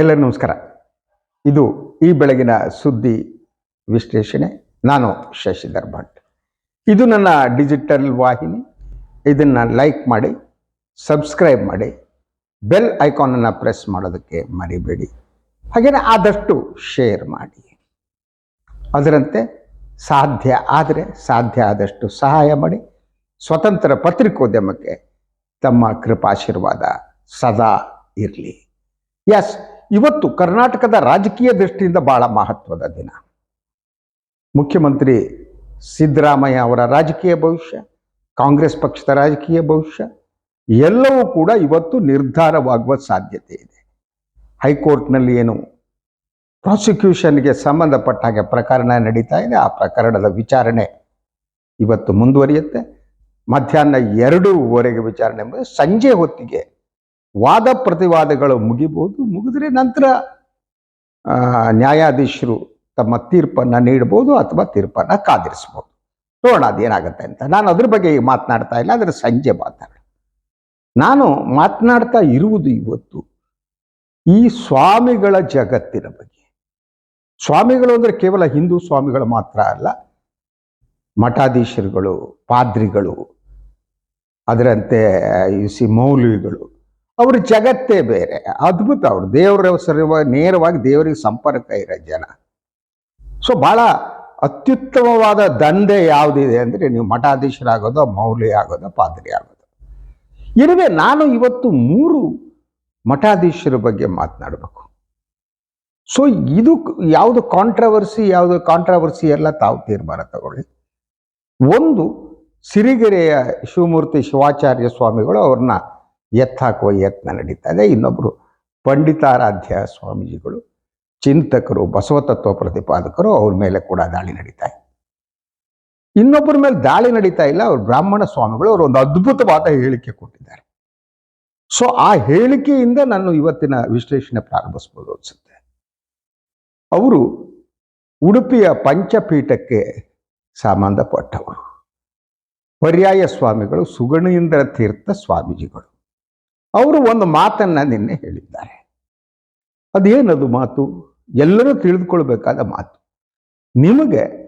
ಎಲ್ಲರಿಗೂ ನಮಸ್ಕಾರ. ಇದು ಈ ಬೆಳಗಿನ ಸುದ್ದಿ ವಿಶ್ಲೇಷಣೆ. ನಾನು ಶಶಿಧರ್ ಭಟ್. ಇದು ನನ್ನ ಡಿಜಿಟಲ್ ವಾಹಿನಿ. ಇದನ್ನು ಲೈಕ್ ಮಾಡಿ ಸಬ್ಸ್ಕ್ರೈಬ್ ಮಾಡಿ ಬೆಲ್ ಐಕಾನನ್ನು ಪ್ರೆಸ್ ಮಾಡೋದಕ್ಕೆ ಮರಿಬೇಡಿ. ಹಾಗೆಯೇ ಆದಷ್ಟು ಶೇರ್ ಮಾಡಿ. ಅದರಂತೆ ಸಾಧ್ಯ ಆದರೆ ಸಾಧ್ಯ ಆದಷ್ಟು ಸಹಾಯ ಮಾಡಿ. ಸ್ವತಂತ್ರ ಪತ್ರಿಕೋದ್ಯಮಕ್ಕೆ ತಮ್ಮ ಕೃಪಾಶೀರ್ವಾದ ಸದಾ ಇರಲಿ. ಎಸ್ ಇವತ್ತು ಕರ್ನಾಟಕದ ರಾಜಕೀಯ ದೃಷ್ಟಿಯಿಂದ ಬಹಳ ಮಹತ್ವದ ದಿನ. ಮುಖ್ಯಮಂತ್ರಿ ಸಿದ್ದರಾಮಯ್ಯ ಅವರ ರಾಜಕೀಯ ಭವಿಷ್ಯ, ಕಾಂಗ್ರೆಸ್ ಪಕ್ಷದ ರಾಜಕೀಯ ಭವಿಷ್ಯ, ಎಲ್ಲವೂ ಕೂಡ ಇವತ್ತು ನಿರ್ಧಾರವಾಗುವ ಸಾಧ್ಯತೆ ಇದೆ. ಹೈಕೋರ್ಟ್ನಲ್ಲಿ ಏನು ಪ್ರಾಸಿಕ್ಯೂಷನ್ಗೆ ಸಂಬಂಧಪಟ್ಟ ಹಾಗೆ ಪ್ರಕರಣ ನಡೀತಾ ಇದೆ. ಆ ಪ್ರಕರಣದ ವಿಚಾರಣೆ ಇವತ್ತು ಮುಂದುವರಿಯುತ್ತೆ. ಮಧ್ಯಾಹ್ನ ಎರಡೂವರೆಗೆ ವಿಚಾರಣೆ ಸಂಜೆ ಹೊತ್ತಿಗೆ ವಾದ ಪ್ರತಿವಾದಗಳು ಮುಗಿಬಹುದು ಮುಗಿದ್ರೆ ನಂತರ ನ್ಯಾಯಾಧೀಶರು ತಮ್ಮ ತೀರ್ಪನ್ನು ನೀಡ್ಬೋದು ಅಥವಾ ತೀರ್ಪನ್ನು ಕಾದಿರಿಸ್ಬೋದು. ನೋಡೋಣ ಅದೇನಾಗುತ್ತೆ ಅಂತ. ನಾನು ಅದ್ರ ಬಗ್ಗೆ ಈಗ ಮಾತನಾಡ್ತಾ ಇಲ್ಲ, ಅದರ ಸಂಜೆ ಮಾತಾಡ ನಾನು ಮಾತನಾಡ್ತಾ ಇರುವುದು ಇವತ್ತು ಈ ಸ್ವಾಮಿಗಳ ಜಗತ್ತಿನ ಬಗ್ಗೆ. ಸ್ವಾಮಿಗಳು ಅಂದರೆ ಕೇವಲ ಹಿಂದೂ ಸ್ವಾಮಿಗಳು ಮಾತ್ರ ಅಲ್ಲ, ಮಠಾಧೀಶರುಗಳು, ಪಾದ್ರಿಗಳು, ಅದರಂತೆ ಯು ಸಿ ಮೌಲ್ವಿಗಳು ಅವ್ರ ಜಗತ್ತೇ ಬೇರೆ. ಅದ್ಭುತ ಅವರು. ದೇವರ ನೇರವಾಗಿ ದೇವರಿಗೆ ಸಂಪರ್ಕ ಇರೋ ಜನ. ಸೊ ಬಹಳ ಅತ್ಯುತ್ತಮವಾದ ದಂಧೆ ಯಾವುದಿದೆ ಅಂದರೆ ನೀವು ಮಠಾಧೀಶರಾಗೋದು ಮೌಲ್ಯ ಆಗೋದು ಪಾದ್ರಿ ಆಗೋದು ಇರುವೆ ನಾನು ಇವತ್ತು ಮೂರು ಮಠಾಧೀಶರ ಬಗ್ಗೆ ಮಾತನಾಡಬೇಕು. ಸೊ ಇದು ಯಾವುದು ಕಾಂಟ್ರವರ್ಸಿ ಯಾವುದು ಕಾಂಟ್ರವರ್ಸಿ ಎಲ್ಲ ತಾವು ತೀರ್ಮಾನ ತಗೊಳ್ಳಿ. ಒಂದು ಸಿರಿಗೆರೆಯ ಶಿವಮೂರ್ತಿ ಶಿವಾಚಾರ್ಯ ಸ್ವಾಮಿಗಳು ಅವ್ರನ್ನ ಎತ್ತಾಕುವ ಯತ್ನ ನಡೀತಾ ಇದೆ ಇನ್ನೊಬ್ಬರು ಪಂಡಿತಾರಾಧ್ಯ ಸ್ವಾಮೀಜಿಗಳು, ಚಿಂತಕರು ಬಸವ ತತ್ವ ಪ್ರತಿಪಾದಕರು ಅವ್ರ ಮೇಲೆ ಕೂಡ ದಾಳಿ ನಡೀತಾ ಇದೆ. ಇನ್ನೊಬ್ಬರ ಮೇಲೆ ದಾಳಿ ನಡೀತಾ ಇಲ್ಲ, ಅವ್ರು ಬ್ರಾಹ್ಮಣ ಸ್ವಾಮಿಗಳು, ಅವರು ಒಂದು ಅದ್ಭುತವಾದ ಹೇಳಿಕೆ ಕೊಟ್ಟಿದ್ದಾರೆ. ಸೊ ಆ ಹೇಳಿಕೆಯಿಂದ ನಾನು ಇವತ್ತಿನ ವಿಶ್ಲೇಷಣೆ ಪ್ರಾರಂಭಿಸ್ಬೋದು ಅನ್ಸುತ್ತೆ. ಅವರು ಉಡುಪಿಯ ಪಂಚಪೀಠಕ್ಕೆ ಸಂಬಂಧಪಟ್ಟವರು. ಪರ್ಯಾಯ ಸ್ವಾಮಿಗಳು ಸುಗಣೇಂದ್ರ ತೀರ್ಥ ಸ್ವಾಮೀಜಿಗಳು. ಅವರು ಒಂದು ಮಾತನ್ನ ನಿನ್ನೆ ಹೇಳಿದ್ದಾರೆ. ಅದೇನದು ಮಾತು? ಎಲ್ಲರೂ ತಿಳಿದುಕೊಳ್ಬೇಕಾದ ಮಾತು. ನಿಮಗೆ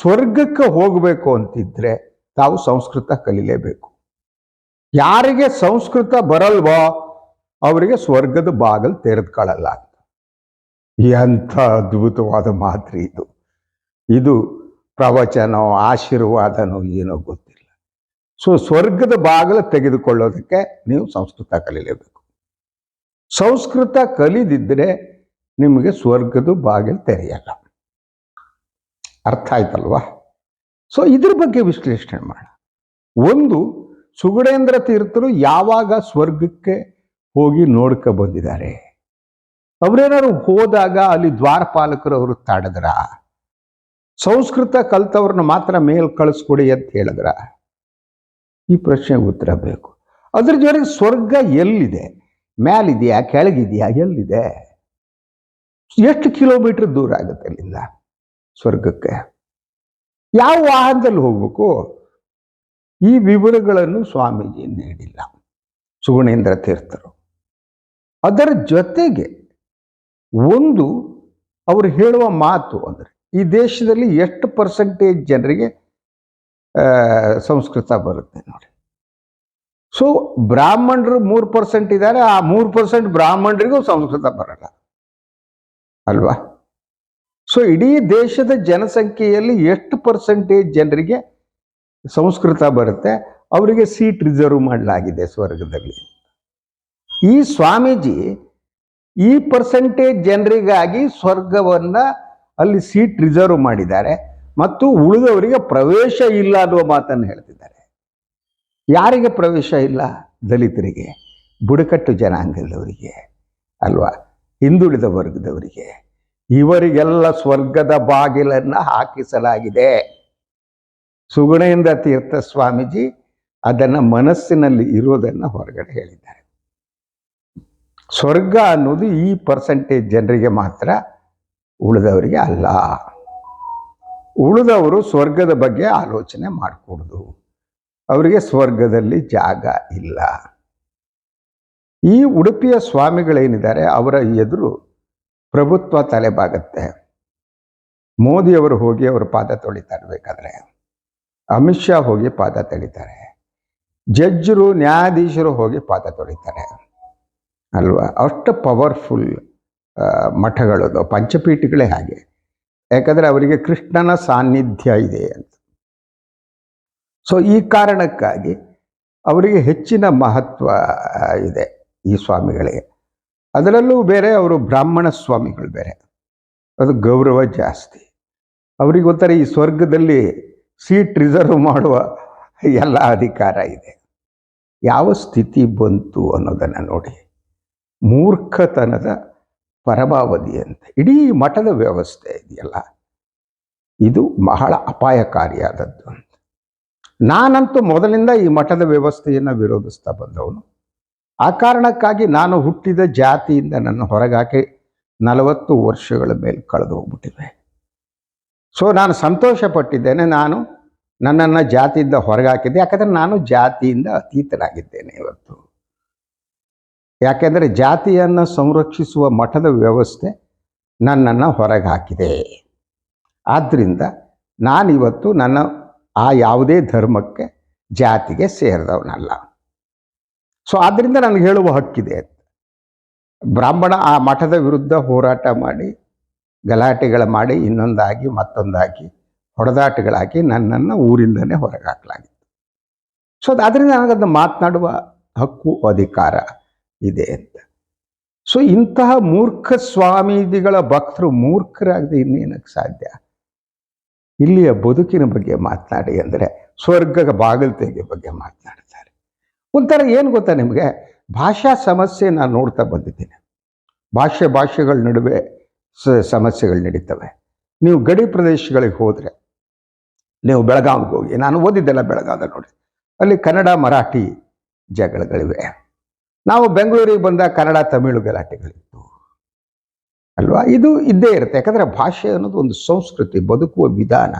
ಸ್ವರ್ಗಕ್ಕೆ ಹೋಗಬೇಕು ಅಂತಿದ್ರೆ ತಾವು ಸಂಸ್ಕೃತ ಕಲಿಲೇಬೇಕು. ಯಾರಿಗೆ ಸಂಸ್ಕೃತ ಬರಲ್ವೋ ಅವರಿಗೆ ಸ್ವರ್ಗದ ಬಾಗಲ್ ತೆರೆದುಕೊಳ್ಳಲ್ಲ ಅಂತ ಎಂಥ ಅದ್ಭುತವಾದ ಮಾತ್ರಿ ಇದು. ಇದು ಪ್ರವಚನೋ, ಆಶೀರ್ವಾದನೋ, ಏನೋ ಗೊತ್ತಿಲ್ಲ ಸೊ ಸ್ವರ್ಗದ ಬಾಗಿಲು ತೆಗೆದುಕೊಳ್ಳೋದಕ್ಕೆ ನೀವು ಸಂಸ್ಕೃತ ಕಲೀಲೇಬೇಕು ಸಂಸ್ಕೃತ ಕಲಿದಿದ್ದರೆ ನಿಮಗೆ ಸ್ವರ್ಗದ ಬಾಗಿಲು ತೆರೆಯಲ್ಲ. ಅರ್ಥ ಆಯ್ತಲ್ವಾ? ಸೊ ಇದ್ರ ಬಗ್ಗೆ ವಿಶ್ಲೇಷಣೆ ಮಾಡೋಣ ಒಂದು, ಸುಗುಡೇಂದ್ರ ತೀರ್ಥರು ಯಾವಾಗ ಸ್ವರ್ಗಕ್ಕೆ ಹೋಗಿ ನೋಡ್ಕ ಬಂದಿದ್ದಾರೆ? ಅವರೇನಾದ್ರು ಹೋದಾಗ ಅಲ್ಲಿ ದ್ವಾರಪಾಲಕರು ಅವರು ತಡೆದ್ರ? ಸಂಸ್ಕೃತ ಕಲ್ತವ್ರನ್ನ ಮಾತ್ರ ಮೇಲ್ ಕಳಿಸ್ಕೊಡಿ ಅಂತ ಹೇಳಿದ್ರ? ಈ ಪ್ರಶ್ನೆಗೆ ಉತ್ತರ ಬೇಕು. ಅದ್ರ ಜೊತೆಗೆ ಸ್ವರ್ಗ ಎಲ್ಲಿದೆ? ಮ್ಯಾಲಿದೆಯಾ? ಕೆಳಗಿದೆಯಾ? ಎಲ್ಲಿದೆ? ಎಷ್ಟು ಕಿಲೋಮೀಟರ್ ದೂರ ಆಗುತ್ತೆ ಅಲ್ಲಿಂದ ಸ್ವರ್ಗಕ್ಕೆ? ಯಾವ ವಾಹನದಲ್ಲಿ ಹೋಗ್ಬೇಕು? ಈ ವಿವರಗಳನ್ನು ಸ್ವಾಮೀಜಿ ನೀಡಿಲ್ಲ. ಸುಗುಣೇಂದ್ರ ತೀರ್ಥರು. ಅದರ ಜೊತೆಗೆ ಒಂದು ಅವರು ಹೇಳುವ ಮಾತು ಅಂದರೆ ಈ ದೇಶದಲ್ಲಿ ಎಷ್ಟು ಪರ್ಸೆಂಟೇಜ್ ಜನರಿಗೆ ಸಂಸ್ಕೃತ ಬರುತ್ತೆ ನೋಡಿ. ಸೊ ಬ್ರಾಹ್ಮಣರು ಮೂರು ಪರ್ಸೆಂಟ್ ಇದ್ದಾರೆ, ಆ ಮೂರು ಪರ್ಸೆಂಟ್ ಬ್ರಾಹ್ಮಣರಿಗೂ ಸಂಸ್ಕೃತ ಬರಲ್ಲ. ಅಲ್ವಾ? ಸೊ ಇಡೀ ದೇಶದ ಜನಸಂಖ್ಯೆಯಲ್ಲಿ ಎಷ್ಟು ಪರ್ಸೆಂಟೇಜ್ ಜನರಿಗೆ ಸಂಸ್ಕೃತ ಬರುತ್ತೆ, ಅವರಿಗೆ ಸೀಟ್ ರಿಸರ್ವ್ ಮಾಡಲಾಗಿದೆ ಸ್ವರ್ಗದಲ್ಲಿ. ಈ ಸ್ವಾಮೀಜಿ ಈ ಪರ್ಸೆಂಟೇಜ್ ಜನರಿಗಾಗಿ ಸ್ವರ್ಗವನ್ನ ಅಲ್ಲಿ ಸೀಟ್ ರಿಸರ್ವ್ ಮಾಡಿದ್ದಾರೆ. ಮತ್ತು ಉಳಿದವರಿಗೆ ಪ್ರವೇಶ ಇಲ್ಲ ಅನ್ನುವ ಮಾತನ್ನು ಹೇಳ್ತಿದ್ದಾರೆ. ಯಾರಿಗೆ ಪ್ರವೇಶ ಇಲ್ಲ? ದಲಿತರಿಗೆ, ಬುಡಕಟ್ಟು ಜನಾಂಗದವರಿಗೆ ಅಲ್ವಾ? ಹಿಂದುಳಿದ ವರ್ಗದವರಿಗೆ. ಇವರಿಗೆಲ್ಲ ಸ್ವರ್ಗದ ಬಾಗಿಲನ್ನು ಹಾಕಿಸಲಾಗಿದೆ. ಸುಗುಣೆಯಿಂದ ತೀರ್ಥ ಸ್ವಾಮೀಜಿ ಅದನ್ನು ಮನಸ್ಸಿನಲ್ಲಿ ಇರೋದನ್ನ ಹೊರಗಡೆ ಹೇಳಿದ್ದಾರೆ. ಸ್ವರ್ಗ ಅನ್ನೋದು ಈ ಪರ್ಸೆಂಟೇಜ್ ಜನರಿಗೆ ಮಾತ್ರ ಉಳಿದವರಿಗೆ ಅಲ್ಲ. ಉಳಿದವರು ಸ್ವರ್ಗದ ಬಗ್ಗೆ ಆಲೋಚನೆ ಮಾಡಿಕೊಡ್ದು. ಅವರಿಗೆ ಸ್ವರ್ಗದಲ್ಲಿ ಜಾಗ ಇಲ್ಲ. ಈ ಉಡುಪಿಯ ಸ್ವಾಮಿಗಳೇನಿದ್ದಾರೆ, ಅವರ ಎದುರು ಪ್ರಭುತ್ವ ತಲೆಬಾಗತ್ತೆ. ಮೋದಿಯವರು ಹೋಗಿ ಅವರು ಪಾದ ತೊಳಿತಾ ಇರಬೇಕಾದ್ರೆ ಅಮಿತ್ ಶಾ ಹೋಗಿ ಪಾದ ತೊಳಿತಾರೆ. ಜಡ್ಜರು ನ್ಯಾಯಾಧೀಶರು ಹೋಗಿ ಪಾದ ತೊಳಿತಾರೆ. ಅಲ್ವಾ? ಅಷ್ಟು ಪವರ್ಫುಲ್ ಮಠಗಳದು. ಪಂಚಪೀಠಗಳೇ ಹಾಗೆ. ಯಾಕಂದರೆ ಅವರಿಗೆ ಕೃಷ್ಣನ ಸಾನ್ನಿಧ್ಯ ಇದೆ ಅಂತ. ಸೊ ಈ ಕಾರಣಕ್ಕಾಗಿ ಅವರಿಗೆ ಹೆಚ್ಚಿನ ಮಹತ್ವ ಇದೆ ಈ ಸ್ವಾಮಿಗಳಿಗೆ. ಅದರಲ್ಲೂ ಬೇರೆ ಅವರು ಬ್ರಾಹ್ಮಣ ಸ್ವಾಮಿಗಳು ಬೇರೆ. ಅದು ಗೌರವ ಜಾಸ್ತಿ. ಅವರಿಗೆ ಒಂಥರ ಈ ಸ್ವರ್ಗದಲ್ಲಿ ಸೀಟ್ ರಿಸರ್ವ್ ಮಾಡುವ ಎಲ್ಲ ಅಧಿಕಾರ ಇದೆ. ಯಾವ ಸ್ಥಿತಿ ಬಂತು ಅನ್ನೋದನ್ನು ನೋಡಿ. ಮೂರ್ಖತನದ ಪರಮಾವಧಿ ಅಂತ ಇಡೀ ಮಠದ ವ್ಯವಸ್ಥೆ ಇದೆಯಲ್ಲ? ಇದು ಬಹಳ ಅಪಾಯಕಾರಿಯಾದದ್ದು ಅಂತ. ನಾನಂತೂ ಮೊದಲಿಂದ ಈ ಮಠದ ವ್ಯವಸ್ಥೆಯನ್ನು ವಿರೋಧಿಸ್ತಾ ಬಂದವನು. ಆ ಕಾರಣಕ್ಕಾಗಿ ನಾನು ಹುಟ್ಟಿದ ಜಾತಿಯಿಂದ ನನ್ನ ಹೊರಗಾಕಿ ನಲವತ್ತು ವರ್ಷಗಳ ಮೇಲೆ ಕಳೆದು ಹೋಗ್ಬಿಟ್ಟಿದೆ. ಸೊ ನಾನು ಸಂತೋಷಪಟ್ಟಿದ್ದೇನೆ. ನಾನು ನನ್ನನ್ನು ಜಾತಿಯಿಂದ ಹೊರಗಾಕಿದ್ದೆ. ಯಾಕಂದರೆ ನಾನು ಜಾತಿಯಿಂದ ಅತೀತನಾಗಿದ್ದೇನೆ ಇವತ್ತು. ಯಾಕೆಂದರೆ ಜಾತಿಯನ್ನು ಸಂರಕ್ಷಿಸುವ ಮಠದ ವ್ಯವಸ್ಥೆ ನನ್ನನ್ನು ಹೊರಗೆ ಹಾಕಿದೆ ಆದ್ದರಿಂದ ನಾನಿವತ್ತು ನನ್ನ ಆ ಯಾವುದೇ ಧರ್ಮಕ್ಕೆ ಜಾತಿಗೆ ಸೇರಿದವನಲ್ಲ. ಸೊ ಆದ್ದರಿಂದ ನನಗೆ ಹೇಳುವ ಹಕ್ಕಿದೆ. ಬ್ರಾಹ್ಮಣ ಆ ಮಠದ ವಿರುದ್ಧ ಹೋರಾಟ ಮಾಡಿ, ಗಲಾಟೆಗಳ ಮಾಡಿ, ಇನ್ನೊಂದಾಗಿ, ಮತ್ತೊಂದಾಗಿ, ಹೊಡೆದಾಟಗಳಾಗಿ ನನ್ನನ್ನು ಊರಿಂದನೇ ಹೊರಗೆ ಹಾಕಲಾಗಿತ್ತು ಸೊ ಅದು ಅದರಿಂದ ನನಗದನ್ನು ಮಾತನಾಡುವ ಹಕ್ಕು, ಅಧಿಕಾರ ಇದೆ ಅಂತ. ಸೊ ಇಂತಹ ಮೂರ್ಖ ಸ್ವಾಮೀಜಿಗಳ ಭಕ್ತರು ಮೂರ್ಖರಾಗದೆ ಇನ್ನೇನಕ್ಕೆ ಸಾಧ್ಯ? ಇಲ್ಲಿಯ ಬದುಕಿನ ಬಗ್ಗೆ ಮಾತನಾಡಿ ಅಂದರೆ ಸ್ವರ್ಗ ಬಾಗಲತೆಗೆ ಬಗ್ಗೆ ಮಾತನಾಡ್ತಾರೆ. ಒಂಥರ ಏನು ಗೊತ್ತಾ ನಿಮಗೆ? ಭಾಷಾ ಸಮಸ್ಯೆ ನಾನು ನೋಡ್ತಾ ಬಂದಿದ್ದೀನಿ. ಭಾಷೆ ಭಾಷೆಗಳ ನಡುವೆ ಸಮಸ್ಯೆಗಳು ನಡೀತವೆ. ನೀವು ಗಡಿ ಪ್ರದೇಶಗಳಿಗೆ ಹೋದರೆ, ನೀವು ಬೆಳಗಾವಿಗೆ ಹೋಗಿ, ನಾನು ಓದಿದ್ದೆಲ್ಲ ಬೆಳಗಾವಿ ನೋಡಿ. ಅಲ್ಲಿ ಕನ್ನಡ, ಮರಾಠಿ ಜಗಳಗಳಿವೆ ನಾವು ಬೆಂಗಳೂರಿಗೆ ಬಂದ ಕನ್ನಡ, ತಮಿಳು ಗಲಾಟೆಗಳಿತ್ತು. ಅಲ್ವಾ? ಇದು ಇದ್ದೇ ಇರುತ್ತೆ. ಯಾಕಂದರೆ ಭಾಷೆ ಅನ್ನೋದು ಒಂದು ಸಂಸ್ಕೃತಿ, ಬದುಕುವ ವಿಧಾನ.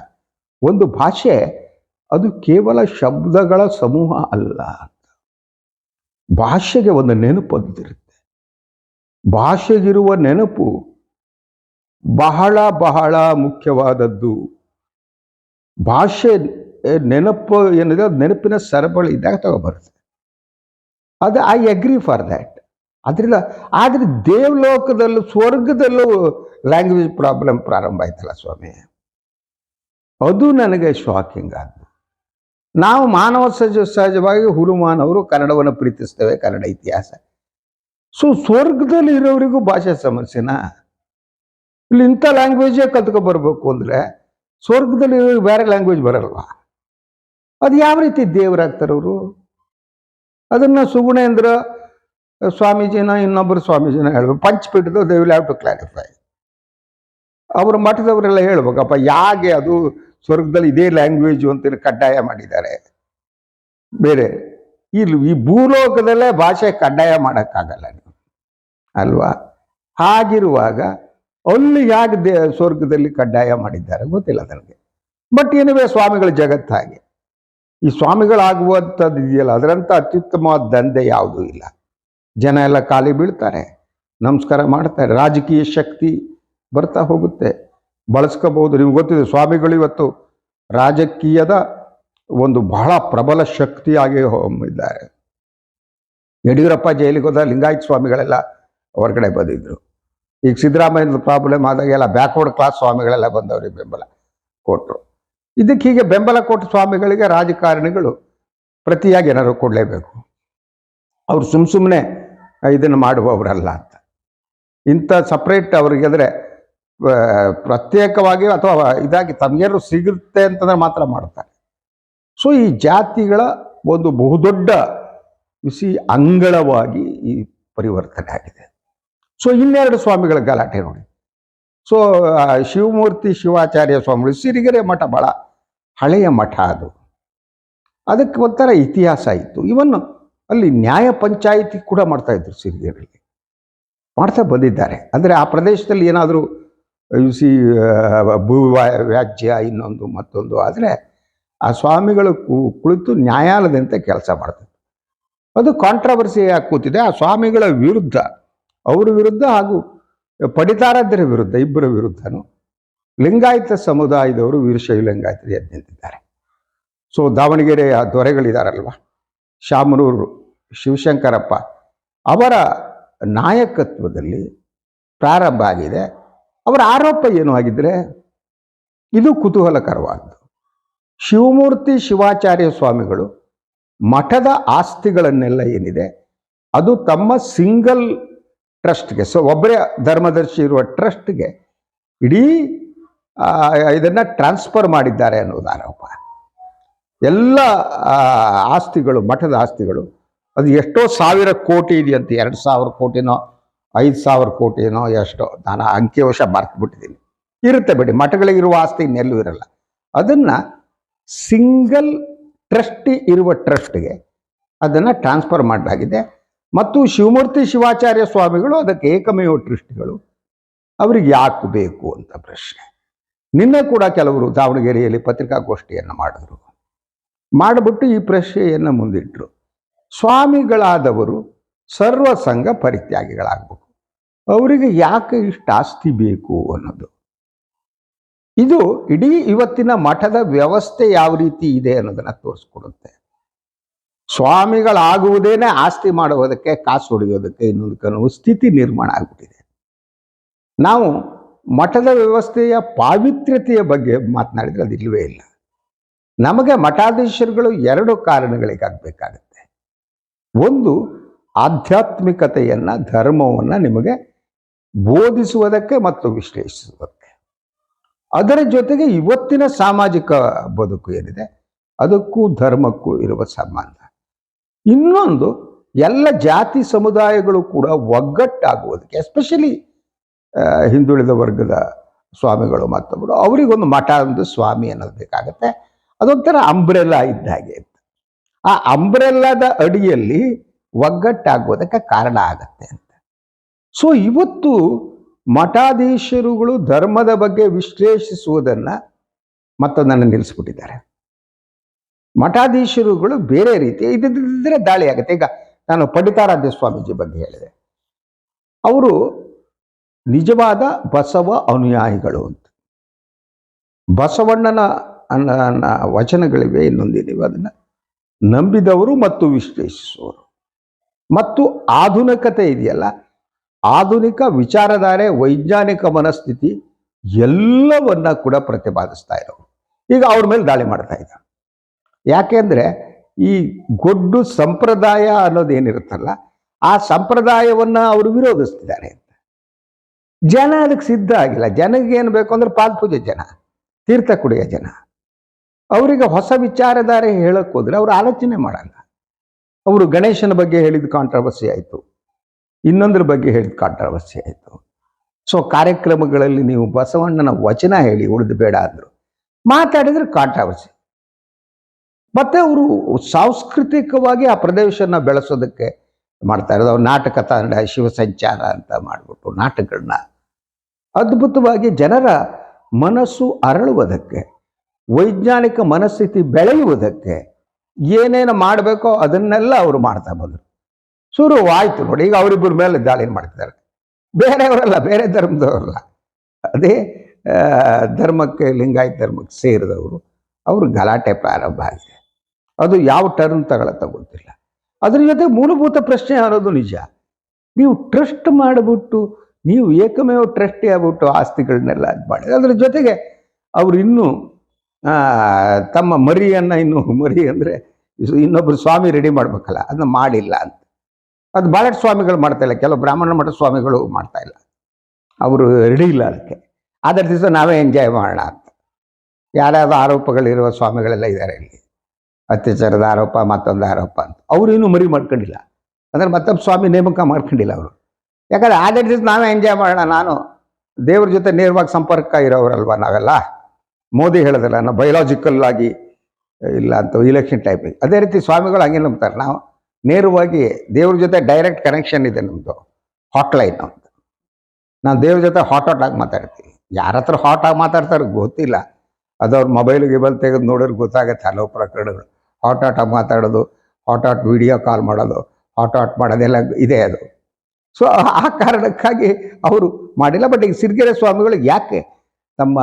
ಒಂದು ಭಾಷೆ ಅದು ಕೇವಲ ಶಬ್ದಗಳ ಸಮೂಹ ಅಲ್ಲ ಭಾಷೆಗೆ ಒಂದು ನೆನಪು ಅಂತಿರುತ್ತೆ. ಭಾಷೆಗಿರುವ ನೆನಪು ಬಹಳ ಬಹಳ ಮುಖ್ಯವಾದದ್ದು. ಭಾಷೆ, ನೆನಪು ಏನಿದೆ ನೆನಪಿನ ಸರಬಳಿ ಇದ್ದಾಗ ತಗೊಬರುತ್ತೆ. ಅದು ಐ ಅಗ್ರಿ ಫಾರ್ ದ್ಯಾಟ್ ಅದರಿಂದ, ಆದರೆ ದೇವಲೋಕದಲ್ಲೂ, ಸ್ವರ್ಗದಲ್ಲೂ ಲ್ಯಾಂಗ್ವೇಜ್ ಪ್ರಾಬ್ಲಮ್ ಪ್ರಾರಂಭ ಆಯ್ತಲ್ಲ ಸ್ವಾಮಿ. ಅದು ನನಗೆ ಶಾಕಿಂಗ್ ಆದ್ದು. ನಾವು ಮಾನವ ಸಹಜ ಸಹಜವಾಗಿ ಹುರುಮಾನವರು ಕನ್ನಡವನ್ನು ಪ್ರೀತಿಸ್ತೇವೆ, ಕನ್ನಡ ಇತಿಹಾಸ. ಸೊ ಸ್ವರ್ಗದಲ್ಲಿ ಇರೋರಿಗೂ ಭಾಷಾ ಸಮಸ್ಯೆನಾ? ಇಲ್ಲಿ ಇಂಥ ಲ್ಯಾಂಗ್ವೇಜೇ ಕಲ್ತ್ಕೊ ಬರಬೇಕು ಅಂದರೆ, ಸ್ವರ್ಗದಲ್ಲಿ ಬೇರೆ ಲ್ಯಾಂಗ್ವೇಜ್ ಬರಲ್ವಾ? ಅದು ಯಾವ ರೀತಿ ದೇವರಾಗ್ತಾರೆ ಅವರು ಅದನ್ನು ಸುಗುಣೇಂದ್ರ ಸ್ವಾಮೀಜಿನ ಇನ್ನೊಬ್ಬರು ಸ್ವಾಮೀಜಿನ ಹೇಳ್ಬೇಕು. ಪಂಚಪೀಠದ they will have to clarify. ಅವ್ರ ಮಠದವರೆಲ್ಲ ಹೇಳ್ಬೇಕಪ್ಪ ಯಾಕೆ ಅದು ಸ್ವರ್ಗದಲ್ಲಿ ಇದೇ ಲ್ಯಾಂಗ್ವೇಜು ಅಂತ ಕಡ್ಡಾಯ ಮಾಡಿದ್ದಾರೆ. ಬೇರೆ, ಇಲ್ಲಿ ಈ ಭೂಲೋಕದಲ್ಲೇ ಭಾಷೆ ಕಡ್ಡಾಯ ಮಾಡೋಕ್ಕಾಗಲ್ಲ ನೀವು. ಅಲ್ವಾ? ಹಾಗಿರುವಾಗ ಅಲ್ಲಿ ಯಾಕೆ ದೇ, ಸ್ವರ್ಗದಲ್ಲಿ ಕಡ್ಡಾಯ ಮಾಡಿದ್ದಾರೆ ಗೊತ್ತಿಲ್ಲ ನನಗೆ. ಬಟ್ ಏನಿವೆ ಸ್ವಾಮಿಗಳ ಜಗತ್ತು ಈ ಸ್ವಾಮಿಗಳಾಗುವಂಥದ್ದು ಇದೆಯಲ್ಲ, ಅದರಂಥ ಅತ್ಯುತ್ತಮವಾದ ದಂಧೆ ಯಾವುದೂ ಇಲ್ಲ. ಜನ ಎಲ್ಲ ಖಾಲಿ ಬೀಳ್ತಾರೆ, ನಮಸ್ಕಾರ ಮಾಡ್ತಾರೆ, ರಾಜಕೀಯ ಶಕ್ತಿ ಬರ್ತಾ ಹೋಗುತ್ತೆ. ಬಳಸ್ಕೋಬಹುದು, ನಿಮ್ಗೆ ಗೊತ್ತಿದೆ, ಸ್ವಾಮಿಗಳು ಇವತ್ತು ರಾಜಕೀಯದ ಒಂದು ಬಹಳ ಪ್ರಬಲ ಶಕ್ತಿಯಾಗಿ ಇದ್ದಾರೆ ಯಡಿಯೂರಪ್ಪ ಜೈಲಿಗೆ ಹೋದ ಲಿಂಗಾಯತ್ ಸ್ವಾಮಿಗಳೆಲ್ಲ ಹೊರಗಡೆ ಬಂದಿದ್ರು. ಈಗ ಸಿದ್ದರಾಮಯ್ಯದ ಪ್ರಾಬ್ಲಮ್ ಆದಾಗ ಎಲ್ಲ ಬ್ಯಾಕ್ವರ್ಡ್ ಕ್ಲಾಸ್ ಸ್ವಾಮಿಗಳೆಲ್ಲ ಬಂದವ್ರಿಗೆ ಬೆಂಬಲ ಕೊಟ್ಟರು ಇದಕ್ಕೆ ಹೀಗೆ ಬೆಂಬಲ ಕೊಟ್ಟ ಸ್ವಾಮಿಗಳಿಗೆ ರಾಜಕಾರಣಿಗಳು ಪ್ರತಿಯಾಗಿ ಏನಾರು ಕೊಡಲೇಬೇಕು. ಅವರು ಸುಮ್ಮ ಸುಮ್ಮನೆ ಇದನ್ನು ಮಾಡುವವರಲ್ಲ ಅಂತ. ಇಂಥ ಸಪ್ರೇಟ್ ಅವರಿಗೆಂದರೆ ಪ್ರತ್ಯೇಕವಾಗಿ ಅಥವಾ ಇದಾಗಿ ತಮಗೇನು ಸಿಗುತ್ತೆ ಅಂತಂದ್ರೆ ಮಾತ್ರ ಮಾಡ್ತಾರೆ. ಸೊ ಈ ಜಾತಿಗಳ ಒಂದು ಬಹುದೊಡ್ಡ ಬಿಸಿ ಅಂಗಳವಾಗಿ ಈ ಪರಿವರ್ತನೆ ಆಗಿದೆ. ಸೊ ಇನ್ನೆರಡು ಸ್ವಾಮಿಗಳ ಗಲಾಟೆ ನೋಡಿ. ಸೊ ಶಿವಮೂರ್ತಿ ಶಿವಾಚಾರ್ಯ ಸ್ವಾಮಿಗಳು ಸಿರಿಗೆರೆ ಮಠ ಬಹಳ ಹಳೆಯ ಮಠ ಅದು. ಅದಕ್ಕೆ ಒಂಥರ ಇತಿಹಾಸ ಇತ್ತು. ಇವನ್ನು ಅಲ್ಲಿ ನ್ಯಾಯ ಪಂಚಾಯಿತಿ ಕೂಡ ಮಾಡ್ತಾ ಇದ್ರು ಸಿರಿಗೆರೆಯಲ್ಲಿ ಮಾಡ್ತಾ ಬಂದಿದ್ದಾರೆ. ಅಂದರೆ ಆ ಪ್ರದೇಶದಲ್ಲಿ ಏನಾದರೂ ಸಿ ಭೂ ವ್ಯಾಜ್ಯ ಇನ್ನೊಂದು ಮತ್ತೊಂದು ಆದರೆ ಆ ಸ್ವಾಮಿಗಳು ಕುಳಿತು ನ್ಯಾಯಾಲಯದಂತೆ ಕೆಲಸ ಮಾಡ್ತಾರೆ ಅದು ಕಾಂಟ್ರವರ್ಸಿ ಆಗಿ ಕೂತಿದೆ. ಆ ಸ್ವಾಮಿಗಳ ವಿರುದ್ಧ, ಅವರ ವಿರುದ್ಧ ಹಾಗೂ ಪಡಿತಾರಾಧ್ಯರ ವಿರುದ್ಧ, ಇಬ್ಬರ ವಿರುದ್ಧನೂ ಲಿಂಗಾಯತ ಸಮುದಾಯದವರು ವೀರಶೈವ ಲಿಂಗಾಯತರು ಎದ್ದು ನಿಂತಿದ್ದಾರೆ. ಸೊ ದಾವಣಗೆರೆಯ ದೊರೆಗಳಿದಾರಲ್ವ? ಶಾಮನೂರು ಶಿವಶಂಕರಪ್ಪ ಅವರ ನಾಯಕತ್ವದಲ್ಲಿ ಪ್ರಾರಂಭ ಆಗಿದೆ. ಅವರ ಆರೋಪ ಏನು ಆಗಿದ್ರೆ, ಇದು ಕುತೂಹಲಕರವಾದ್ದು. ಶಿವಮೂರ್ತಿ ಶಿವಾಚಾರ್ಯ ಸ್ವಾಮಿಗಳು ಮಠದ ಆಸ್ತಿಗಳನ್ನೆಲ್ಲ ಏನಿದೆ, ಅದು ತಮ್ಮ ಸಿಂಗಲ್ ಟ್ರಸ್ಟ್ಗೆ, ಸೊ, ಒಬ್ಬರೇ ಧರ್ಮದರ್ಶಿ ಇರುವ ಟ್ರಸ್ಟ್ಗೆ ಇಡೀ ಇದನ್ನ ಟ್ರಾನ್ಸ್ಫರ್ ಮಾಡಿದ್ದಾರೆ ಅನ್ನೋದು ಆರೋಪ. ಎಲ್ಲ ಆಸ್ತಿಗಳು, ಮಠದ ಆಸ್ತಿಗಳು, ಅದು ಎಷ್ಟೋ ಸಾವಿರ ಕೋಟಿ ಇದೆಯಂತೆ, ಎರಡು ಸಾವಿರ ಕೋಟಿನೋ, ಐದು ಸಾವಿರ ಕೋಟಿನೋ, ಎಷ್ಟೋ, ನಾನು ಅಂಕಿವಶ ಮರ್ತುಬಿಟ್ಟಿದ್ದೀನಿ. ಇರುತ್ತೆ ಬಿಡಿ ಮಠಗಳಿಗಿರುವ ಆಸ್ತಿ ಇನ್ನೆಲ್ಲೂ ಇರಲ್ಲ. ಅದನ್ನು ಸಿಂಗಲ್ ಟ್ರಸ್ಟಿ ಇರುವ ಟ್ರಸ್ಟ್ಗೆ ಅದನ್ನು ಟ್ರಾನ್ಸ್ಫರ್ ಮಾಡಲಾಗಿದೆ. ಮತ್ತು ಶಿವಮೂರ್ತಿ ಶಿವಾಚಾರ್ಯ ಸ್ವಾಮಿಗಳು ಅದಕ್ಕೆ ಏಕಮೇವ ಟ್ರಸ್ಟಿಗಳು ಅವ್ರಿಗೆ ಯಾಕೆ ಬೇಕು ಅಂತ ಪ್ರಶ್ನೆ. ನಿನ್ನೆ ಕೂಡ ಕೆಲವರು ದಾವಣಗೆರೆಯಲ್ಲಿ ಪತ್ರಿಕಾಗೋಷ್ಠಿಯನ್ನು ಮಾಡಿದ್ರು. ಮಾಡಿಬಿಟ್ಟು ಈ ಪ್ರಶ್ನೆಯನ್ನು ಮುಂದಿಟ್ಟರು ಸ್ವಾಮಿಗಳಾದವರು ಸರ್ವ ಸಂಘ ಪರಿತ್ಯಾಗಿಗಳಾಗಬೇಕು. ಅವರಿಗೆ ಯಾಕೆ ಇಷ್ಟು ಆಸ್ತಿ ಬೇಕು ಅನ್ನೋದು. ಇದು ಇಡೀ ಇವತ್ತಿನ ಮಠದ ವ್ಯವಸ್ಥೆ ಯಾವ ರೀತಿ ಇದೆ ಅನ್ನೋದನ್ನ ತೋರಿಸ್ಕೊಡುತ್ತೆ. ಸ್ವಾಮಿಗಳಾಗುವುದೇನೆ ಆಸ್ತಿ ಮಾಡುವುದಕ್ಕೆ ಕಾಸು ಹೊಡೆಯೋದಕ್ಕೆ ಇನ್ನೊಂದಕ್ಕೆ ಸ್ಥಿತಿ ನಿರ್ಮಾಣ ಆಗ್ಬಿಟ್ಟಿದೆ. ನಾವು ಮಠದ ವ್ಯವಸ್ಥೆಯ ಪಾವಿತ್ರ್ಯತೆಯ ಬಗ್ಗೆ ಮಾತನಾಡಿದರೆ ಅದು ಇಲ್ಲವೇ ಇಲ್ಲ. ನಮಗೆ ಮಠಾಧೀಶರುಗಳು ಎರಡು ಕಾರಣಗಳಿಗಾಗಬೇಕಾಗತ್ತೆ. ಒಂದು, ಆಧ್ಯಾತ್ಮಿಕತೆಯನ್ನು, ಧರ್ಮವನ್ನು ನಿಮಗೆ ಬೋಧಿಸುವುದಕ್ಕೆ ಮತ್ತು ವಿಶ್ಲೇಷಿಸುವುದಕ್ಕೆ. ಅದರ ಜೊತೆಗೆ ಇವತ್ತಿನ ಸಾಮಾಜಿಕ ಬದುಕು ಏನಿದೆ, ಅದಕ್ಕೂ ಧರ್ಮಕ್ಕೂ ಇರುವ ಸಂಬಂಧ. ಇನ್ನೊಂದು, ಎಲ್ಲ ಜಾತಿ ಸಮುದಾಯಗಳು ಕೂಡ ಒಗ್ಗಟ್ಟಾಗುವುದಕ್ಕೆ ಎಸ್ಪೆಷಲಿ ಹಿಂದುಳಿದ ವರ್ಗದ ಸ್ವಾಮಿಗಳು ಮತ್ತೊಬ್ಬರು ಅವರಿಗೊಂದು ಮಠ ಒಂದು ಸ್ವಾಮಿ ಅನ್ನೋದು ಬೇಕಾಗತ್ತೆ. ಅದೊಂಥರ ಅಂಬ್ರೆಲ್ಲಾ ಇದ್ದ ಹಾಗೆ ಇತ್ತು. ಆ ಅಂಬ್ರೆಲ್ಲದ ಅಡಿಯಲ್ಲಿ ಒಗ್ಗಟ್ಟಾಗೋದಕ್ಕೆ ಕಾರಣ ಆಗತ್ತೆ ಅಂತ. ಸೊ ಇವತ್ತು ಮಠಾಧೀಶರುಗಳು ಧರ್ಮದ ಬಗ್ಗೆ ವಿಶ್ಲೇಷಿಸುವುದನ್ನ ಮತ್ತೊಂದನ್ನು ನಿಲ್ಲಿಸ್ಬಿಟ್ಟಿದ್ದಾರೆ. ಮಠಾಧೀಶರುಗಳು ಬೇರೆ ರೀತಿ ಇದ್ದಿದ್ರೆ ದಾಳಿ ಆಗುತ್ತೆ ಈಗ ನಾನು ಪಂಡಿತಾರಾಧ್ಯ ಸ್ವಾಮೀಜಿ ಬಗ್ಗೆ ಹೇಳಿದೆ. ಅವರು ನಿಜವಾದ ಬಸವ ಅನುಯಾಯಿಗಳು ಅಂತ. ಬಸವಣ್ಣನ ವಚನಗಳಿವೆ ಇನ್ನೊಂದಿದ್ದೀವಿ ಅದನ್ನು. ನಂಬಿದವರು ಮತ್ತು ವಿಶ್ಲೇಷಿಸುವವರು ಮತ್ತು ಆಧುನಿಕತೆ ಇದೆಯಲ್ಲ, ಆಧುನಿಕ ವಿಚಾರಧಾರೆ, ವೈಜ್ಞಾನಿಕ ಮನಸ್ಥಿತಿ, ಎಲ್ಲವನ್ನ ಕೂಡ ಪ್ರತಿಪಾದಿಸ್ತಾ ಇರೋರು. ಈಗ ಅವ್ರ ಮೇಲೆ ದಾಳಿ ಮಾಡ್ತಾ ಇದ್ದಾರೆ. ಯಾಕೆಂದ್ರೆ ಈ ಗೊಡ್ಡು ಸಂಪ್ರದಾಯ ಅನ್ನೋದೇನಿರುತ್ತಲ್ಲ, ಆ ಸಂಪ್ರದಾಯವನ್ನ ಅವರು ವಿರೋಧಿಸ್ತಿದ್ದಾರೆ. ಜನ ಅದಕ್ಕೆ ಸಿದ್ಧ ಆಗಿಲ್ಲ. ಜನಗೆ ಏನು ಬೇಕು ಅಂದ್ರೆ ಪಾದಪೂಜೆ ಜನ, ತೀರ್ಥ ಕುಡಿಯ ಜನ. ಅವರಿಗೆ ಹೊಸ ವಿಚಾರಧಾರೆ ಹೇಳಕ್ ಹೋದ್ರೆ ಅವ್ರು ಆಲೋಚನೆ ಮಾಡಲ್ಲ. ಅವರು ಗಣೇಶನ ಬಗ್ಗೆ ಹೇಳಿದ ಕಾಂಟ್ರವರ್ಸಿ ಆಯಿತು. ಇನ್ನೊಂದ್ರ ಬಗ್ಗೆ ಹೇಳಿದ ಕಾಂಟ್ರವರ್ಸಿ ಆಯಿತು. ಸೊ ಕಾರ್ಯಕ್ರಮಗಳಲ್ಲಿ ನೀವು ಬಸವಣ್ಣನ ವಚನ ಹೇಳಿ, ಉಳಿದು ಬೇಡ ಅಂದರು. ಮಾತಾಡಿದ್ರೆ ಕಾಂಟ್ರವರ್ಸಿ ಮತ್ತೆ ಅವರು ಸಾಂಸ್ಕೃತಿಕವಾಗಿ ಆ ಪ್ರದೇಶನ ಬೆಳೆಸೋದಕ್ಕೆ ಮಾಡ್ತಾ ಇರೋದು. ಅವ್ರು ನಾಟಕ ತಂಡ ಶಿವಸಂಚಾರ ಅಂತ ಮಾಡಿಬಿಟ್ಟು ನಾಟಕಗಳನ್ನ ಅದ್ಭುತವಾಗಿ ಜನರ ಮನಸ್ಸು ಅರಳುವುದಕ್ಕೆ, ವೈಜ್ಞಾನಿಕ ಮನಸ್ಥಿತಿ ಬೆಳೆಯುವುದಕ್ಕೆ ಏನೇನು ಮಾಡಬೇಕೋ ಅದನ್ನೆಲ್ಲ ಅವರು ಮಾಡ್ತಾ ಬಂದರು. ಶುರುವಾಯಿತು ನೋಡಿ, ಈಗ ಅವರಿಬ್ಬರ ಮೇಲೆ ದಾಳಿ ಮಾಡ್ತಿದ್ದಾರೆ. ಬೇರೆಯವರಲ್ಲ, ಬೇರೆ ಧರ್ಮದವರಲ್ಲ. ಅದೇ ಧರ್ಮಕ್ಕೆ, ಲಿಂಗಾಯತ ಧರ್ಮಕ್ಕೆ ಸೇರಿದವರು. ಅವರು ಗಲಾಟೆ ಪ್ರಾರಂಭ ಆಗಿದೆ. ಅದು ಯಾವ ಟರ್ನ್ ತಗೊಳ್ಳೋ ಗೊತ್ತಿಲ್ಲ. ಅದ್ರ ಜೊತೆ ಮೂಲಭೂತ ಪ್ರಶ್ನೆ ಅನ್ನೋದು ನಿಜ. ನೀವು ಟ್ರಸ್ಟ್ ಮಾಡಿಬಿಟ್ಟು, ನೀವು ಏಕಮೇವ ಟ್ರಸ್ಟಿ ಆಗ್ಬಿಟ್ಟು ಆಸ್ತಿಗಳನ್ನೆಲ್ಲ ಮಾಡಿ. ಅದ್ರ ಜೊತೆಗೆ ಅವರು ಇನ್ನೂ ತಮ್ಮ ಮರಿಯನ್ನ ಇನ್ನು, ಮರಿ ಅಂದರೆ ಇನ್ನೊಬ್ರು ಸ್ವಾಮಿ ರೆಡಿ ಮಾಡ್ಬೇಕಲ್ಲ, ಅದನ್ನ ಮಾಡಿಲ್ಲ ಅಂತ. ಅದು ಬಹಳಷ್ಟು ಸ್ವಾಮಿಗಳು ಮಾಡ್ತಾ ಇಲ್ಲ, ಕೆಲವು ಬ್ರಾಹ್ಮಣ ಮಠ ಸ್ವಾಮಿಗಳು ಮಾಡ್ತಾ ಇಲ್ಲ. ಅವರು ರೆಡಿ ಇಲ್ಲ ಅದಕ್ಕೆ. ಅದರ ದಿವಸ ನಾವೇ ಎಂಜಾಯ್ ಮಾಡೋಣ ಅಂತ. ಯಾರ್ಯಾವ ಆರೋಪಗಳಿರುವ ಸ್ವಾಮಿಗಳೆಲ್ಲ ಇದ್ದಾರೆ ಇಲ್ಲಿ. ಅತ್ಯಾಚಾರದ ಆರೋಪ, ಮತ್ತೊಂದು ಆರೋಪ ಅಂತ. ಅವ್ರೇನು ಮರಿ ಮಾಡ್ಕೊಂಡಿಲ್ಲ. ಅಂದ್ರೆ ಮತ್ತೊಬ್ಬ ಸ್ವಾಮಿ ನೇಮಕ ಮಾಡ್ಕೊಂಡಿಲ್ಲ ಅವರು. ಯಾಕಂದ್ರೆ ದಿವಸ ನಾವೇ ಎಂಜಾಯ್ ಮಾಡೋಣ, ನಾನು ದೇವ್ರ ಜೊತೆ ನೇರವಾಗಿ ಸಂಪರ್ಕ ಇರೋರಲ್ವ ನಾವೆಲ್ಲ? ಮೋದಿ ಹೇಳೋದಲ್ಲ ನಾವು ಬಯೋಲಾಜಿಕಲ್ ಆಗಿ ಇಲ್ಲ ಅಂತ ಇಲೆಕ್ಷನ್ ಟೈಪ್ ಅದೇ ರೀತಿ ಸ್ವಾಮಿಗಳು ಹಂಗೆ ನಂಬ್ತಾರೆ. ನಾವು ನೇರವಾಗಿ ದೇವ್ರ ಜೊತೆ ಡೈರೆಕ್ಟ್ ಕನೆಕ್ಷನ್ ಇದೆ ನಮ್ಮದು ಹಾಟ್ಲೈನ್ ಅಂತ ನಾವು ದೇವ್ರ ಜೊತೆ ಹಾಟ್ ಆಗಿ ಮಾತಾಡ್ತೀವಿ ಯಾರ ಹತ್ರ ಹಾಟ್ ಆಗಿ ಮಾತಾಡ್ತಾರೆ ಗೊತ್ತಿಲ್ಲ. ಅದು ಅವ್ರ ಮೊಬೈಲ್ ಗಿಬೈಲ್ ತೆಗೆದು ನೋಡೋರು ಗೊತ್ತಾಗತ್ತೆ ಹಲವು ಪ್ರಕರಣಗಳು. ಹಾಟ್ ಆಟ ಮಾತಾಡೋದು ಹಾಟ್ ಆಟ್ ವಿಡಿಯೋ ಕಾಲ್ ಮಾಡೋದು ಹಾಟ್ ಆಟ್ ಮಾಡೋದೆಲ್ಲ ಇದೆ ಅದು. ಸೊ ಆ ಕಾರಣಕ್ಕಾಗಿ ಅವರು ಮಾಡಿಲ್ಲ ಬಟ್ ಈಗ ಸಿರಿಗೆರೆ ಸ್ವಾಮಿಗಳಿಗೆ ಯಾಕೆ ತಮ್ಮ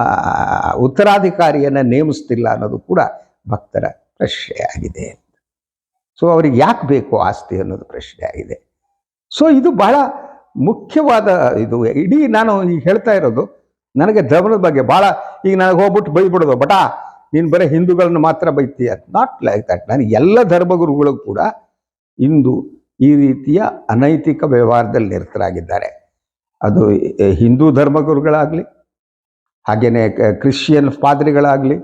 ಉತ್ತರಾಧಿಕಾರಿಯನ್ನು ನೇಮಿಸ್ತಿಲ್ಲ ಅನ್ನೋದು ಕೂಡ ಭಕ್ತರ ಪ್ರಶ್ನೆ ಆಗಿದೆ ಸೊ ಅವ್ರಿಗೆ ಯಾಕೆ ಬೇಕು ಆಸ್ತಿ ಅನ್ನೋದು ಪ್ರಶ್ನೆ ಆಗಿದೆ. ಸೊ ಇದು ಬಹಳ ಮುಖ್ಯವಾದ ಇದು. ಇಡೀ ನಾನು ಈಗ ಹೇಳ್ತಾ ಇರೋದು, ನನಗೆ ಧರ್ಮದ ಬಗ್ಗೆ ಭಾಳ ಈಗ ನನಗೆ ಹೋಗ್ಬಿಟ್ಟು ಬೈಬಿಡೋದು ಬಟ ನೀನು ಬರೀ ಹಿಂದೂಗಳನ್ನು ಮಾತ್ರ ಬೈತೀಯ? ನಾಟ್ ಲೈಕ್ ದಟ್ ನಾನು ಎಲ್ಲ ಧರ್ಮಗುರುಗಳು ಕೂಡ ಇಂದು ಈ ರೀತಿಯ ಅನೈತಿಕ ವ್ಯವಹಾರದಲ್ಲಿ ನಿರತರಾಗಿದ್ದಾರೆ. ಅದು ಹಿಂದೂ ಧರ್ಮಗುರುಗಳಾಗಲಿ ಹಾಗೆಯೇ ಕ್ರಿಶ್ಚಿಯನ್ ಪಾದ್ರಿಗಳಾಗಲಿ,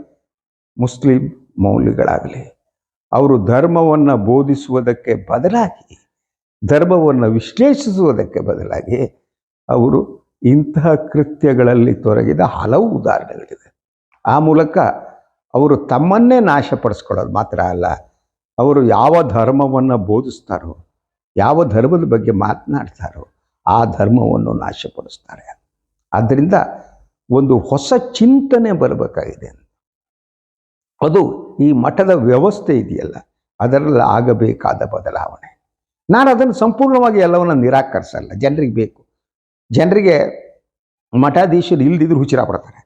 ಮುಸ್ಲಿಂ ಮೌಲ್ಯಗಳಾಗಲಿ, ಅವರು ಧರ್ಮವನ್ನು ಬೋಧಿಸುವುದಕ್ಕೆ ಬದಲಾಗಿ, ಧರ್ಮವನ್ನು ವಿಶ್ಲೇಷಿಸುವುದಕ್ಕೆ ಬದಲಾಗಿ ಅವರು ಇಂತಹ ಕೃತ್ಯಗಳಲ್ಲಿ ತೊಡಗಿದ ಹಲವು ಉದಾಹರಣೆಗಳಿವೆ. ಆ ಮೂಲಕ ಅವರು ತಮ್ಮನ್ನೇ ನಾಶಪಡಿಸ್ಕೊಳ್ಳೋದು ಮಾತ್ರ ಅಲ್ಲ, ಅವರು ಯಾವ ಧರ್ಮವನ್ನು ಬೋಧಿಸ್ತಾರೋ, ಯಾವ ಧರ್ಮದ ಬಗ್ಗೆ ಮಾತನಾಡ್ತಾರೋ, ಆ ಧರ್ಮವನ್ನು ನಾಶಪಡಿಸ್ತಾರೆ. ಆದ್ದರಿಂದ ಒಂದು ಹೊಸ ಚಿಂತನೆ ಬರಬೇಕಾಗಿದೆ ಅದು ಈ ಮಠದ ವ್ಯವಸ್ಥೆ ಇದೆಯಲ್ಲ, ಅದರಲ್ಲಿ ಆಗಬೇಕಾದ ಬದಲಾವಣೆ. ನಾನು ಅದನ್ನು ಸಂಪೂರ್ಣವಾಗಿ ಎಲ್ಲವನ್ನ ನಿರಾಕರಿಸಲ್ಲ. ಜನರಿಗೆ ಬೇಕು. ಜನರಿಗೆ ಮಠಾಧೀಶರು ಇಲ್ದಿದ್ರು ಹುಚ್ಚಿರ ಪಡ್ತಾರೆ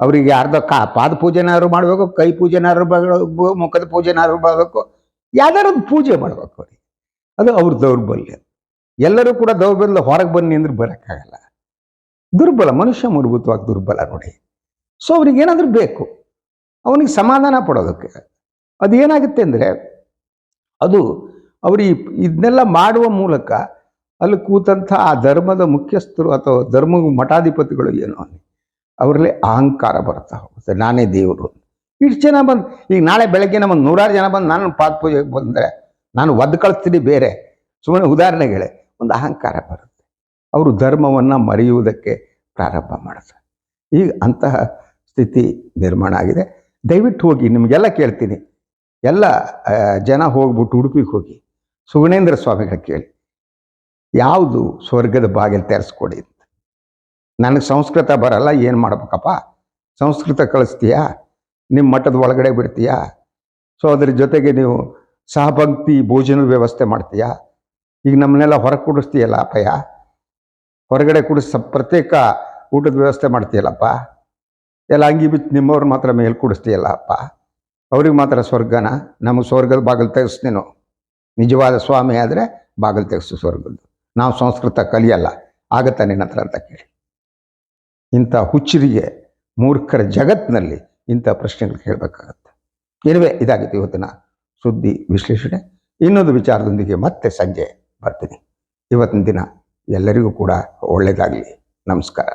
ಅವರಿಗೆ ಅರ್ಧ ಕಾ, ಪಾದ ಪೂಜೆನಾದ್ರು ಮಾಡಬೇಕು, ಕೈ ಪೂಜೆನಾದ್ರು ಮಾಡಬೇಕು ಮುಖದ ಪೂಜೆನಾದ್ರು ಮಾಡಬೇಕು. ಯಾವ್ದಾರು ಪೂಜೆ ಮಾಡಬೇಕು ಅವ್ರಿಗೆ. ಅದು ಅವ್ರ ದೌರ್ಬಲ್ಯ. ಎಲ್ಲರೂ ಕೂಡ ದೌರ್ಬಲ್ಯ ಹೊರಗೆ ಬನ್ನಿ ಅಂದ್ರೆ ಬರೋಕ್ಕಾಗಲ್ಲ. ದುರ್ಬಲ, ಮನುಷ್ಯ ಮೂಲಭೂತವಾಗಿ ದುರ್ಬಲ ನೋಡಿ. ಸೊ ಅವ್ರಿಗೆ ಏನಾದರೂ ಬೇಕು. ಅವನಿಗೆ ಸಮಾಧಾನ ಪಡೋದಕ್ಕೆ. ಅದು ಏನಾಗುತ್ತೆ ಅಂದರೆ, ಅದು ಅವರು ಇದನ್ನೆಲ್ಲ ಮಾಡುವ ಮೂಲಕ ಅಲ್ಲಿ ಕೂತಂಥ ಆ ಧರ್ಮದ ಮುಖ್ಯಸ್ಥರು ಅಥವಾ ಧರ್ಮ ಮಠಾಧಿಪತಿಗಳು ಏನು ಅವರಲ್ಲಿ ಅಹಂಕಾರ ಬರ್ತಾ ಹೋಗುತ್ತೆ. ನಾನೇ ದೇವರು. ಇಷ್ಟು ಜನ ಬಂದು, ಈಗ ನಾಳೆ ಬೆಳಗ್ಗೆ ನಮ್ಮ ನೂರಾರು ಜನ ಬಂದು ನಾನು ಪಾದ ಪೂಜೆಗೆ ಬಂದರೆ ನಾನು ಒದ್ದು ಕಳಿಸ್ತೀನಿ ಬೇರೆ. ಸುಮ್ಮನೆ ಉದಾಹರಣೆಗಳೇ ಒಂದು ಅಹಂಕಾರ ಬರುತ್ತೆ. ಅವರು ಧರ್ಮವನ್ನು ಮರೆಯುವುದಕ್ಕೆ ಪ್ರಾರಂಭ ಮಾಡ್ತಾರೆ. ಈಗ ಅಂತಹ ಸ್ಥಿತಿ ನಿರ್ಮಾಣ ಆಗಿದೆ. ದಯವಿಟ್ಟು ಹೋಗಿ, ನಿಮಗೆಲ್ಲ ಕೇಳ್ತೀನಿ. ಎಲ್ಲ ಜನ ಹೋಗ್ಬಿಟ್ಟು ಉಡುಪಿಗೆ ಹೋಗಿ, ಸುಗುಣೇಂದ್ರ ಸ್ವಾಮಿಗಳ ಕೇಳಿ. ಯಾವುದು ಸ್ವರ್ಗದ ಬಾಗಿಲು ತೆರೆಸ್ಕೊಡಿ ನನಗೆ ಸಂಸ್ಕೃತ ಬರಲ್ಲ, ಏನು ಮಾಡ್ಬೇಕಪ್ಪ? ಸಂಸ್ಕೃತ ಕಳಿಸ್ತೀಯಾ? ನಿಮ್ಮ ಮಠದ ಒಳಗಡೆ ಬಿಡ್ತೀಯಾ? ಸೊ ಅದ್ರ ಜೊತೆಗೆ ನೀವು ಸಹಭಕ್ತಿ ಭೋಜನ ವ್ಯವಸ್ಥೆ ಮಾಡ್ತೀಯಾ? ಈಗ ನಮ್ಮನ್ನೆಲ್ಲ ಹೊರಗೆ ಕುಡಿಸ್ತೀಯಲ್ಲ ಅಪ್ಪಯ್ಯ? ಹೊರಗಡೆ ಕುಡಿಸ ಪ್ರತ್ಯೇಕ ಊಟದ ವ್ಯವಸ್ಥೆ ಮಾಡ್ತೀಯಲ್ಲಪ್ಪ? ಎಲ್ಲ ಅಂಗಿ ಬಿತ್ತು ನಿಮ್ಮವ್ರು ಮಾತ್ರ ಮೇಲೆ ಕುಡಿಸ್ತೀಯಲ್ಲ ಅಪ್ಪ? ಅವ್ರಿಗೆ ಮಾತ್ರ ಸ್ವರ್ಗನ? ನಮಗೆ ಸ್ವರ್ಗದ ಬಾಗಿಲು ತೆಗೆಸ್ತೀನೋ? ನಿಜವಾದ ಸ್ವಾಮಿ ಆದರೆ ಬಾಗಿಲು ತೆಗೆಸು ಸ್ವರ್ಗದ್ದು. ನಾವು ಸಂಸ್ಕೃತ ಕಲಿಯಲ್ಲ. ಆಗುತ್ತಾ ನಿನ್ನ ಹತ್ರ ಅಂತ ಕೇಳಿ. ಇಂಥ ಹುಚ್ಚರಿಗೆ ಮೂರ್ಖರ ಜಗತ್ತಿನಲ್ಲಿ ಇಂಥ ಪ್ರಶ್ನೆಗಳು ಕೇಳಬೇಕಾಗತ್ತೆ. ಇರುವೆ ಇದಾಗಿತ್ತು ಇವತ್ತಿನ ಸುದ್ದಿ ವಿಶ್ಲೇಷಣೆ. ಇನ್ನೊಂದು ವಿಚಾರದೊಂದಿಗೆ ಮತ್ತೆ ಸಂಜೆ ಬರ್ತೀನಿ. ಇವತ್ತಿನ ದಿನ ಎಲ್ಲರಿಗೂ ಕೂಡ ಒಳ್ಳೆಯದಾಗಲಿ ನಮಸ್ಕಾರ.